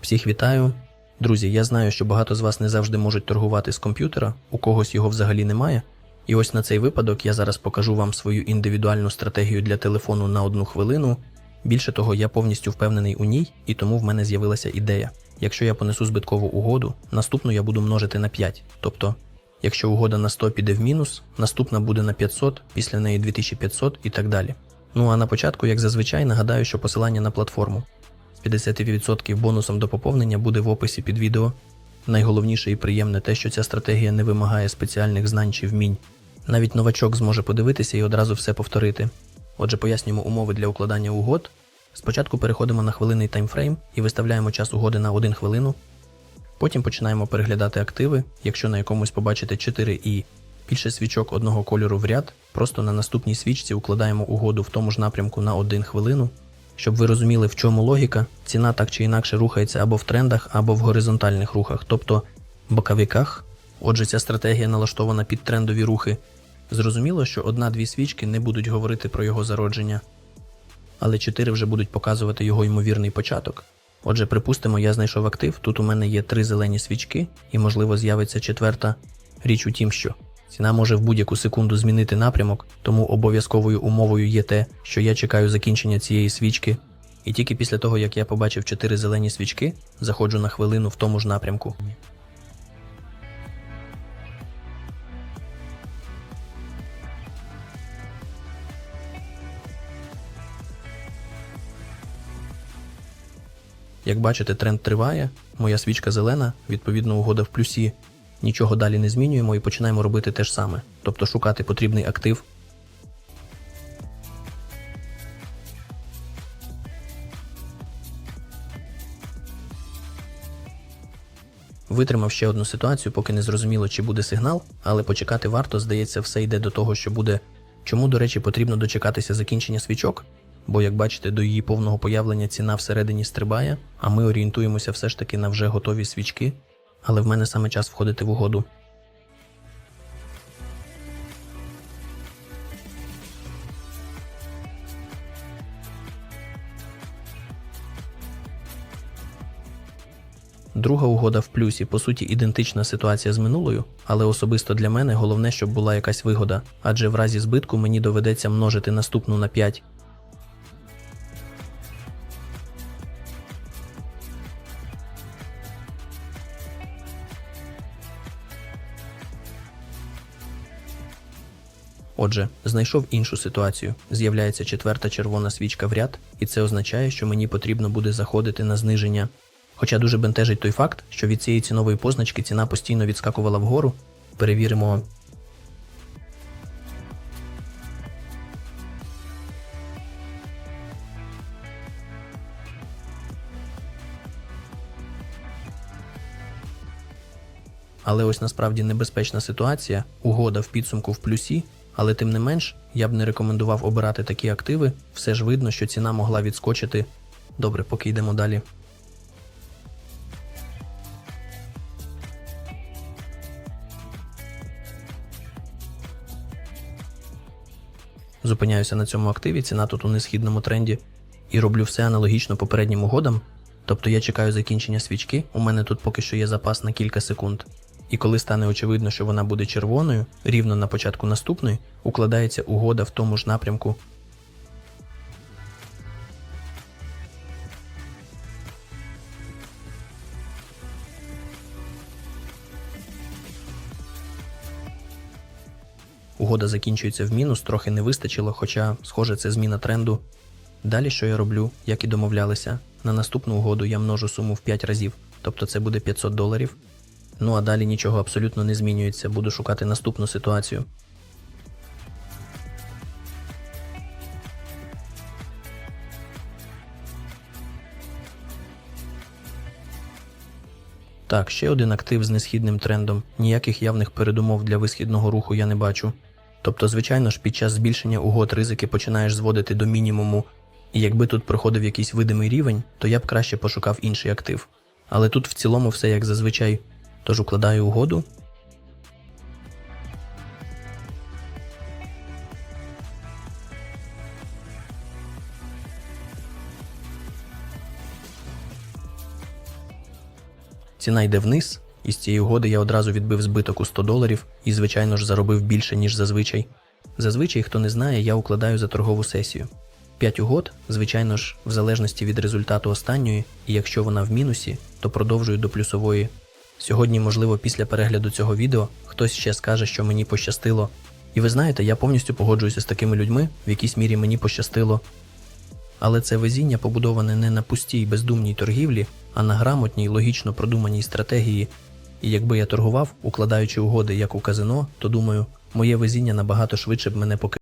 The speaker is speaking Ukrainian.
Всіх вітаю. Друзі, я знаю, що багато з вас не завжди можуть торгувати з комп'ютера, у когось його взагалі немає. І ось на цей випадок я зараз покажу вам свою індивідуальну стратегію для телефону на одну хвилину. Більше того, я повністю впевнений у ній, і тому в мене з'явилася ідея. Якщо я понесу збиткову угоду, наступну я буду множити на 5. Тобто, якщо угода на 100 піде в мінус, наступна буде на 500, після неї 2500 і так далі. Ну а на початку, як зазвичай, нагадаю, що посилання на платформу 50% бонусом до поповнення буде в описі під відео. Найголовніше і приємне те, що ця стратегія не вимагає спеціальних знань чи вмінь. Навіть новачок зможе подивитися і одразу все повторити. Отже, пояснюємо умови для укладання угод. Спочатку переходимо на хвилинний таймфрейм і виставляємо час угоди на 1 хвилину. Потім починаємо переглядати активи. Якщо на якомусь побачите 4 і більше свічок одного кольору в ряд, просто на наступній свічці укладаємо угоду в тому ж напрямку на 1 хвилину. Щоб ви розуміли, в чому логіка, ціна так чи інакше рухається або в трендах, або в горизонтальних рухах, тобто боковиках. Отже, ця стратегія налаштована під трендові рухи. Зрозуміло, що одна-дві свічки не будуть говорити про його зародження, але чотири вже будуть показувати його ймовірний початок. Отже, припустимо, я знайшов актив, тут у мене є три зелені свічки, і, можливо, з'явиться четверта. Річ у тім, що ціна може в будь-яку секунду змінити напрямок, тому обов'язковою умовою є те, що я чекаю закінчення цієї свічки, і тільки після того, як я побачив чотири зелені свічки, заходжу на хвилину в тому ж напрямку. Як бачите, тренд триває, моя свічка зелена, відповідно, угода в плюсі. Нічого далі не змінюємо і починаємо робити те ж саме, тобто шукати потрібний актив. Витримав ще одну ситуацію, поки не зрозуміло, чи буде сигнал, але почекати варто, здається, все йде до того, що буде. Чому, до речі, потрібно дочекатися закінчення свічок? Бо, як бачите, до її повного появлення ціна всередині стрибає, а ми орієнтуємося все ж таки на вже готові свічки. Але в мене саме час входити в угоду. Друга угода в плюсі, по суті, ідентична ситуація з минулою, але особисто для мене головне, щоб була якась вигода, адже в разі збитку мені доведеться множити наступну на 5. Отже, знайшов іншу ситуацію. З'являється четверта червона свічка в ряд, і це означає, що мені потрібно буде заходити на зниження. Хоча дуже бентежить той факт, що від цієї цінової позначки ціна постійно відскакувала вгору. Перевіримо. Але ось насправді небезпечна ситуація, угода в підсумку в плюсі, але тим не менш, я б не рекомендував обирати такі активи, все ж видно, що ціна могла відскочити. Добре, поки йдемо далі. Зупиняюся на цьому активі, ціна тут у несхідному тренді, і роблю все аналогічно попереднім угодам. Тобто я чекаю закінчення свічки, у мене тут поки що є запас на кілька секунд. І коли стане очевидно, що вона буде червоною, рівно на початку наступної, укладається угода в тому ж напрямку. Угода закінчується в мінус, трохи не вистачило, хоча, схоже, це зміна тренду. Далі що я роблю, як і домовлялися, на наступну угоду я множу суму в 5 разів, тобто це буде 500 доларів. Ну а далі нічого абсолютно не змінюється, буду шукати наступну ситуацію. Так, ще один актив з несхідним трендом. Ніяких явних передумов для висхідного руху я не бачу. Тобто, звичайно ж, під час збільшення угод ризики починаєш зводити до мінімуму, і якби тут проходив якийсь видимий рівень, то я б краще пошукав інший актив. Але тут в цілому все як зазвичай. Тож укладаю угоду. ціна йде вниз, і з цієї угоди я одразу відбив збиток у 100 доларів і, звичайно ж, заробив більше, ніж зазвичай. Зазвичай, хто не знає, я укладаю за торгову сесію. 5 угод, звичайно ж, в залежності від результату останньої, і якщо вона в мінусі, то продовжую до плюсової. Сьогодні, можливо, після перегляду цього відео хтось ще скаже, що мені пощастило. І ви знаєте, я повністю погоджуюся з такими людьми, в якійсь мірі мені пощастило. Але це везіння побудоване не на пустій бездумній торгівлі, а на грамотній, логічно продуманій стратегії. І якби я торгував, укладаючи угоди як у казино, то думаю, моє везіння набагато швидше б мене покинуло.